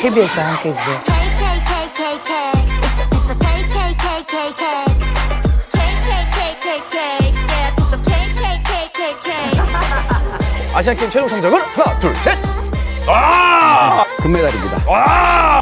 KBS 함께 해주세요. 아시안 게임 최종 성적은 하나, 둘, 셋. 아! 금메달입니다. 와!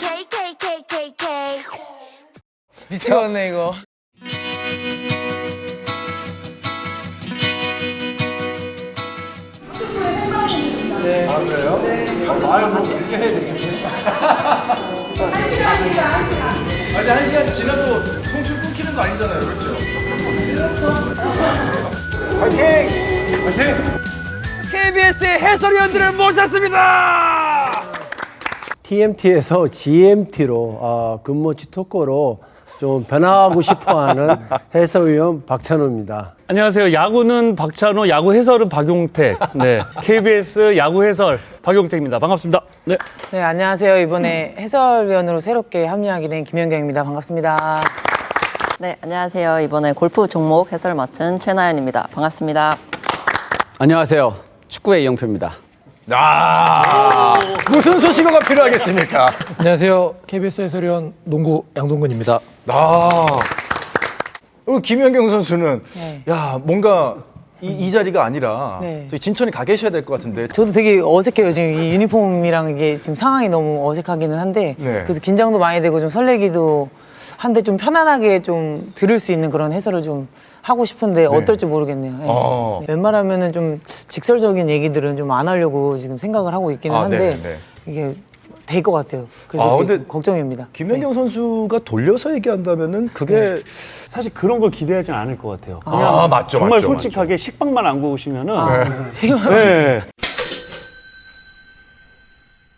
KKKKK 미치겠네 이거. 아니 한 시간 지나도 송출 끊기는 거 아니잖아요, 그렇죠? 화이팅! 화이팅! KBS의 해설위원들을 모셨습니다. TMT에서 GMT로 어, 근무치 토커로 좀 변화하고 싶어하는 해설위원 박찬호입니다. 안녕하세요. 야구는 박찬호, 야구 해설은 박용택. 네. KBS 야구 해설 박용택입니다. 반갑습니다. 네. 네 안녕하세요. 이번에 해설위원으로 새롭게 합류하게 된 김연경입니다. 반갑습니다. 네, 안녕하세요. 이번에 골프 종목 해설 맡은 최나연입니다. 반갑습니다. 안녕하세요. 축구의 이영표입니다. 아, 무슨 소식어가 필요하겠습니까? 안녕하세요. KBS 해설위원 농구 양동근입니다. 아. 그리고 김연경 선수는 네. 야, 뭔가 이, 이 자리가 아니라 네. 저희 진천에 가 계셔야 될 것 같은데. 저도 되게 어색해요. 지금 이 유니폼이랑 이게 지금 상황이 너무 어색하기는 한데 네. 그래서 긴장도 많이 되고 좀 설레기도 한데 좀 편안하게 좀 들을 수 있는 그런 해설을 좀 하고 싶은데 어떨지 모르겠네요. 네. 어. 네. 웬만하면은 좀 직설적인 얘기들은 좀 안 하려고 지금 생각을 하고 있기는 아, 한데 네, 네. 이게 될 것 같아요. 그래서 아, 지금 근데 걱정입니다. 김연경 선수가 돌려서 얘기한다면은 그게 사실 그런 걸 기대하진 않을 것 같아요. 아, 맞죠, 정말 맞죠, 솔직하게 식빵만 안 구우시면은 네. 지금 네.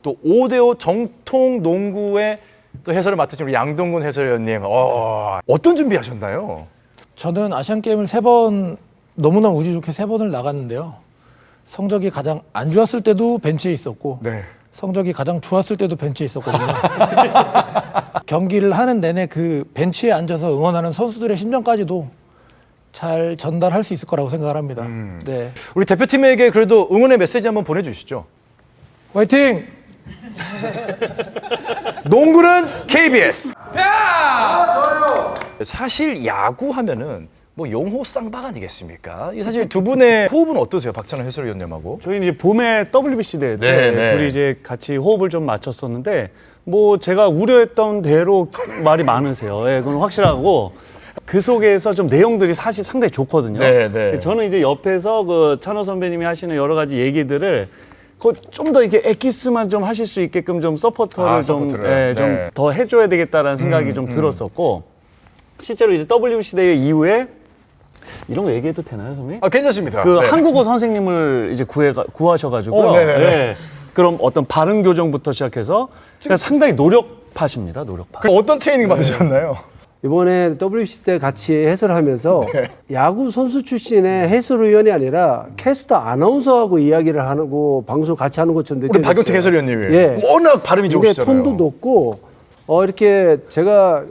또 5대5 정통 농구의 또 해설을 맡으신 우리 양동근 해설위원님, 어, 어떤 준비하셨나요? 저는 아시안 게임을 세 번 너무나 운이 좋게 세 번을 나갔는데요. 성적이 가장 안 좋았을 때도 벤치에 있었고 네. 성적이 가장 좋았을 때도 벤치에 있었거든요. 경기를 하는 내내 그 벤치에 앉아서 응원하는 선수들의 심정까지도 잘 전달할 수 있을 거라고 생각을 합니다. 네. 우리 대표팀에게 그래도 응원의 메시지 한번 보내주시죠. 화이팅! 농구는 KBS. 사실 야구 하면은 뭐 용호 쌍박 아니겠습니까? 이 사실 두 분의 호흡은 어떠세요, 박찬호 해설위원님하고? 저희 이제 봄에 WBC 대회 때 네, 네. 둘이 이제 같이 호흡을 좀 맞췄었는데 뭐 제가 우려했던 대로 말이 많으세요. 예, 그건 확실하고 그 속에서 좀 내용들이 사실 상당히 좋거든요. 네, 네. 저는 이제 옆에서 그 찬호 선배님이 하시는 여러 가지 얘기들을 좀더 이렇게 엑기스만 좀 하실 수 있게끔 좀 서포터를 아, 좀. 예, 좀 네. 더 해줘야 되겠다라는 생각이 좀 들었었고 실제로 이제 WBC 대회 이후에 이런 거 얘기해도 되나요, 선배님? 아, 괜찮습니다. 그 네. 한국어 선생님을 이제 구해 구하셔가지고요. 어, 네네네. 예. 그럼 어떤 발음 교정부터 시작해서 그러니까 상당히 노력파십니다, 노력파. 그럼 어떤 트레이닝 받으셨나요? 이번에 WC 때 같이 해설을 하면서 야구 선수 출신의 해설위원이 아니라 캐스터 아나운서하고 이야기를 하고 방송 같이 하는 것처럼 우리 느껴졌어요. 박용택 해설위원님이 예. 워낙 발음이 근데 좋으시잖아요. 톤도 높고 어 이렇게 제가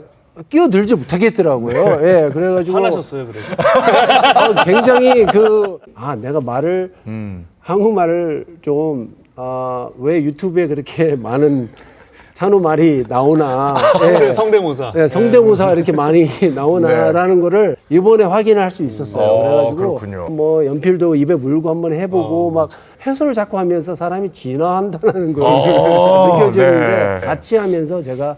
끼어들지 못하겠더라고요. 예, 그래가지고 화나셨어요, 그래서. 어, 굉장히 그 아 내가 말을 음. 한국말을 좀 아 왜 유튜브에 그렇게 많은 찬호 말이 나오나 예. 성대모사. 네, 성대모사가 이렇게 많이 나오나라는 거를 이번에 확인할 수 있었어요. 어, 그래가지고 그렇군요. 뭐 연필도 입에 물고 한번 해보고 막 해설을 자꾸 하면서 사람이 진화한다는 걸 어, 느껴지는데 네. 같이 하면서 제가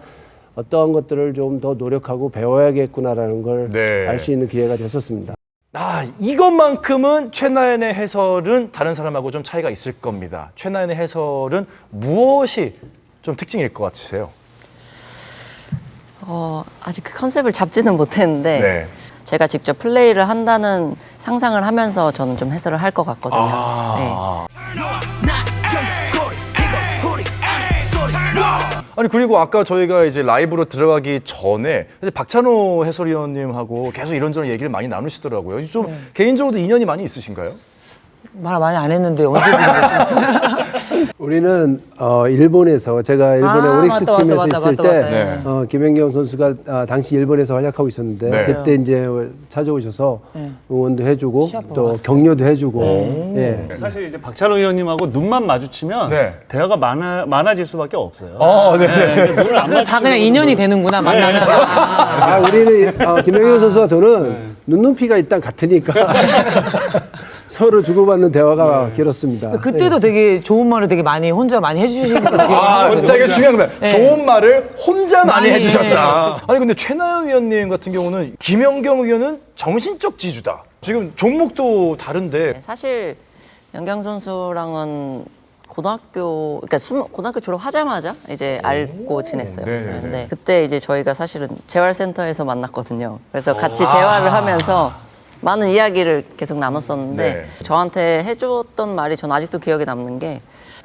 어떠한 것들을 좀 더 노력하고 배워야겠구나라는 걸알 네. 수 있는 기회가 됐었습니다. 아, 이것만큼은 최나연의 해설은 다른 사람하고 좀 차이가 있을 겁니다. 최나연의 해설은 무엇이 좀 특징일 것 같으세요? 어, 아직 그 컨셉을 잡지는 못했는데 네. 제가 직접 플레이를 한다는 상상을 하면서 저는 좀 해설을 할 것 같거든요. 네. 아니 그리고 아까 저희가 이제 라이브로 들어가기 전에 사실 박찬호 해설위원님하고 계속 이런저런 얘기를 많이 나누시더라고요. 좀 개인적으로도 인연이 많이 있으신가요? 말 많이 안 했는데 언제 드리겠어요? 우리는 어, 일본에서 제가 일본의 아, 오릭스 맞다, 팀에서 맞다, 있을 맞다, 때 맞다. 네. 어, 김연경 선수가 아, 당시 일본에서 활약하고 있었는데 네. 그때 이제 찾아오셔서 응원도 해주고 시합 또 갔었죠. 격려도 해주고 예. 사실 이제 박찬호 의원님하고 눈만 마주치면 네. 대화가 많아, 많아질 수밖에 없어요. 어, 네. 네, 눈을 안 다 그냥 마주치면 인연이 되는구나 만나면. 아. 아, 우리는 어, 김연경 선수와 저는 눈높이가 일단 같으니까 서로 주고받는 대화가 길었습니다. 그때도 되게 좋은 말을 되게 많이 혼자 많이 해주시는 거 아, 진짜 이게 중요한 거예요. 네. 좋은 말을 혼자 많이, 많이 해주셨다. 아니 근데 최나연 위원님 같은 경우는 김연경 의원은 정신적 지주다. 지금 종목도 다른데 네, 사실 연경 선수랑은 고등학교 그러니까 수, 고등학교 졸업하자마자 이제 알고 지냈어요. 네네네. 근데 그때 이제 저희가 사실은 재활센터에서 만났거든요. 그래서 같이 아. 재활을 하면서 많은 이야기를 계속 나눴었는데 네. 저한테 해줬던 말이 전 아직도 기억에 남는 게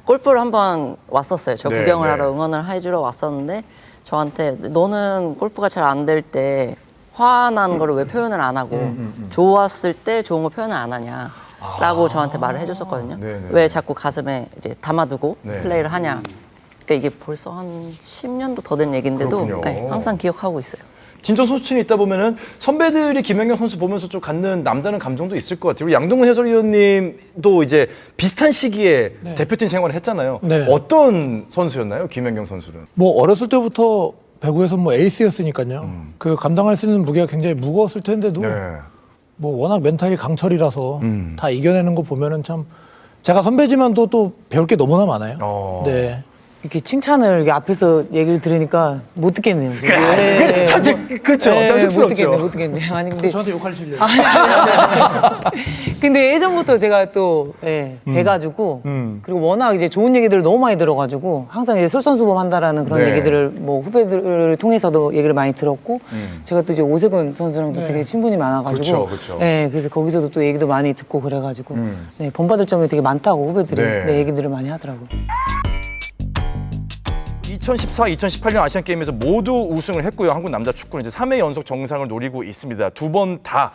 골프를 한번 왔었어요. 저 네, 구경을 네. 하러 응원을 해주러 왔었는데 저한테 너는 골프가 잘 안 될 때 화난 거를 왜 표현을 안 하고 음, 좋았을 때 좋은 거 표현을 안 하냐. 라고 저한테 말을 해줬었거든요. 아. 네네. 왜 자꾸 가슴에 이제 담아두고 네. 플레이를 하냐. 그러니까 이게 벌써 한 10년도 더 된 얘기인데도 그렇군요. 네, 항상 기억하고 있어요. 진짜 선수촌이 있다 보면은 선배들이 김연경 선수 보면서 좀 갖는 남다른 감정도 있을 것 같아요. 양동근 해설위원님도 이제 비슷한 시기에 대표팀 생활을 했잖아요. 네. 어떤 선수였나요, 김연경 선수는? 뭐 어렸을 때부터 배구에서 뭐 에이스였으니까요. 그 감당할 수 있는 무게가 굉장히 무거웠을 텐데도 네. 뭐 워낙 멘탈이 강철이라서 음. 다 이겨내는 거 보면은 참 제가 선배지만 또, 또 배울 게 너무나 많아요. 어. 네. 이렇게 칭찬을 이렇게 앞에서 얘기를 들으니까 못 듣겠네요. 지금. 네, 참, 뭐- 그렇죠. 네. 못 듣겠네, 못 듣겠네. 아니 근데 저한테 욕할. 아니, 아니, 아니. 근데 예전부터 제가 또 예, 뵈가지고 음. 그리고 워낙 이제 좋은 얘기들을 너무 많이 들어가지고 항상 이제 솔선수범한다라는 그런 네. 얘기들을 뭐 후배들을 통해서도 얘기를 많이 들었고 음. 제가 또 이제 오세근 선수랑도 되게 친분이 많아가지고 그쵸, 그쵸. 예, 그래서 거기서도 또 얘기도 많이 듣고 그래가지고 네, 본받을 점이 되게 많다고 후배들이 음. 네. 네, 얘기들을 많이 하더라고요. 2014, 2018년 아시안 게임에서 모두 우승을 했고요. 한국 남자 축구는 이제 3회 연속 정상을 노리고 있습니다. 두 번 다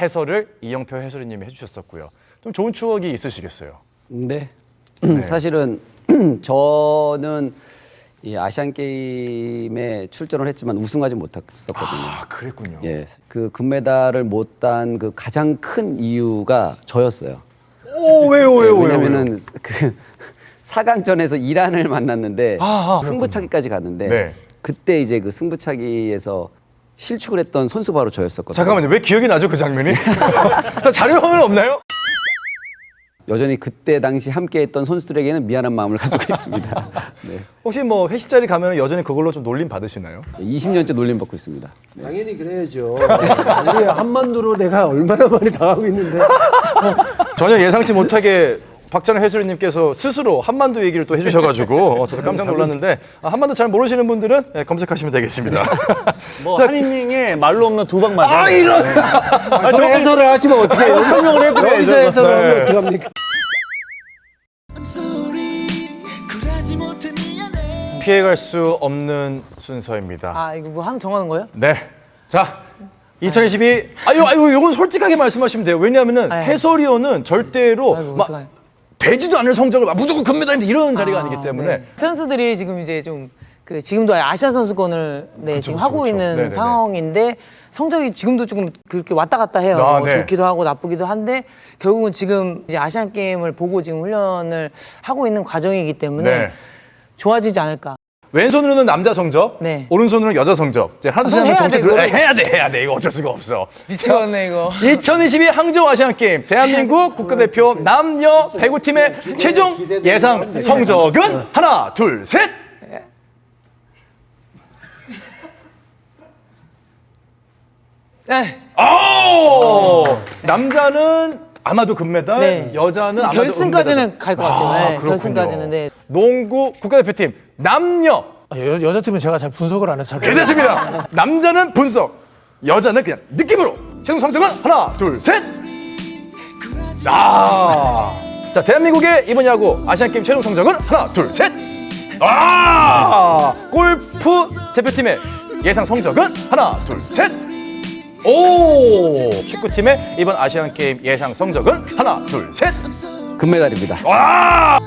해설을 이영표 해설위님이 해주셨었고요. 좀 좋은 추억이 있으시겠어요. 네. 사실은 저는 이 아시안 게임에 출전을 했지만 우승하지 못했었거든요. 아, 그랬군요. 예, 그 금메달을 못 딴 그 가장 큰 이유가 저였어요. 오, 왜요, 왜요, 예, 왜요? 왜냐면은 그 4강전에서 이란을 만났는데 아, 아, 승부차기까지 갔는데 네. 그때 이제 그 승부차기에서 실축을 했던 선수 바로 저였었거든요. 잠깐만요. 왜 기억이 나죠, 그 장면이? 자, 자료 화면 없나요? 여전히 그때 당시 함께했던 선수들에게는 미안한 마음을 가지고 있습니다. 네. 혹시 뭐 회식 자리 가면 여전히 그걸로 좀 놀림 받으시나요? 20년째 놀림 받고 있습니다. 네. 당연히 그래야죠. 우리 한반도로 내가 얼마나 많이 당하고 있는데 전혀 예상치 못하게 박찬호 해설위님께서 스스로 한반도 얘기를 또 해주셔가지고 어, 저도 깜짝 놀랐는데 아, 한반도 잘 모르시는 분들은 예, 검색하시면 되겠습니다. 뭐 한이닝에 말로 없는 두방 맞아. 아 이런! 아, 해설을 하시면 어떻게 해요? 설명을 해드려야죠. 여기서 해설을 네. 하면 어떡합니까? 피해갈 수 없는 순서입니다. 아 이거 뭐 하나 정하는 거예요? 네. 자, 2022. 아유, 아유, 이건 솔직하게 말씀하시면 돼요. 왜냐하면은 아유. 해설위원은 절대로 아이고, 막. 되지도 않을 성적을 막 무조건 금메달인데 이런 자리가 아, 니기 때문에 네. 선수들이 지금 이제 좀 그 지금도 아시아 선수권을 네, 지금 하고 그쵸. 있는 네네네. 상황인데 성적이 지금도 조금 그렇게 왔다 갔다 해요. 아, 뭐 네. 좋기도 하고 나쁘기도 한데 결국은 지금 이제 아시안 게임을 보고 지금 훈련을 하고 있는 과정이기 때문에 네. 좋아지지 않을까. 왼손으로는 남자 성적, 네. 오른손으로는 여자 성적. 이제 하나 둘셋 동시에 해야 돼, 들어 이거를. 해야 돼, 해야 돼. 이거 어쩔 수가 없어. 미치겠네 이거. 2022 항저우 아시안 게임 대한민국 국가대표 남녀 배구 팀의 최종 예상 성적은 하나, 둘, 셋. 네. 오! 남자는 아마도 금메달, 네. 여자는 아마도 결승까지는. 갈 것 같아요. 네, 그렇군요. 결승까지는 네. 농구 국가대표팀 남녀 아, 여, 여자팀은 제가 잘 분석을 안 해서 잘 모르겠어요. 괜찮습니다. 남자는 분석, 여자는 그냥 느낌으로. 최종 성적은 하나, 둘, 셋. 아, 자 대한민국의 이번 야구 아시안 게임 최종 성적은 하나, 둘, 셋. 아, 골프 대표팀의 예상 성적은 하나, 둘, 셋. 오, 축구팀의 이번 아시안 게임 예상 성적은 하나, 둘, 셋. 금메달입니다. 와!